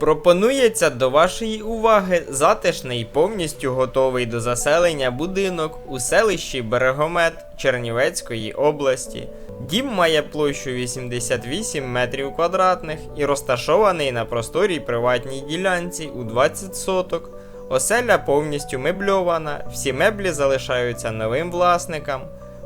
Пропонується до вашої уваги затишний повністю готовий до заселення будинок у селищі Берегомет Чернівецької області. Дім має площу 88 метрів квадратних і розташований на просторій приватній ділянці у 20 соток. Оселя повністю мебльована, всі меблі залишаються новим власникам.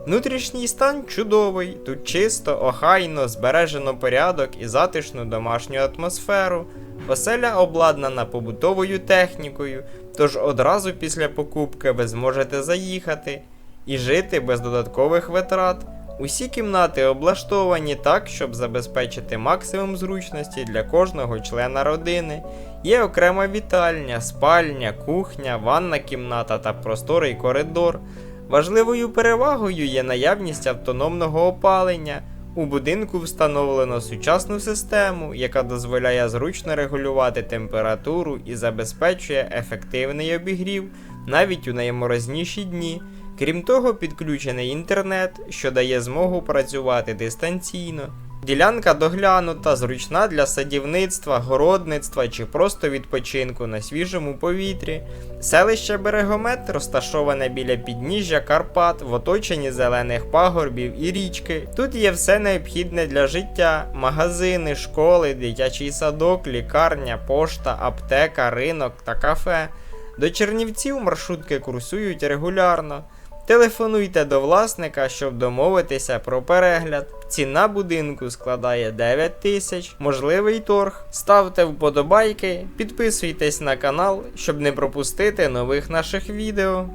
Внутрішній стан чудовий, тут чисто, охайно, збережено порядок і затишну домашню атмосферу. Оселя обладнана побутовою технікою, тож одразу після покупки ви зможете заїхати і жити без додаткових витрат. Усі кімнати облаштовані так, щоб забезпечити максимум зручності для кожного члена родини. Є окрема вітальня, спальня, кухня, ванна кімната та просторий коридор. Важливою перевагою є наявність автономного опалення. У будинку встановлено сучасну систему, яка дозволяє зручно регулювати температуру і забезпечує ефективний обігрів навіть у найморозніші дні. Крім того, підключений інтернет, що дає змогу працювати дистанційно. Ділянка доглянута, зручна для садівництва, городництва чи просто відпочинку на свіжому повітрі. Селище Берегомет розташоване біля підніжжя Карпат в оточенні зелених пагорбів і річки. Тут є все необхідне для життя: магазини, школи, дитячий садок, лікарня, пошта, аптека, ринок та кафе. До Чернівців маршрутки курсують регулярно. Телефонуйте до власника, щоб домовитися про перегляд. Ціна будинку складає 9 тисяч, можливий торг. Ставте вподобайки, підписуйтесь на канал, щоб не пропустити нових наших відео.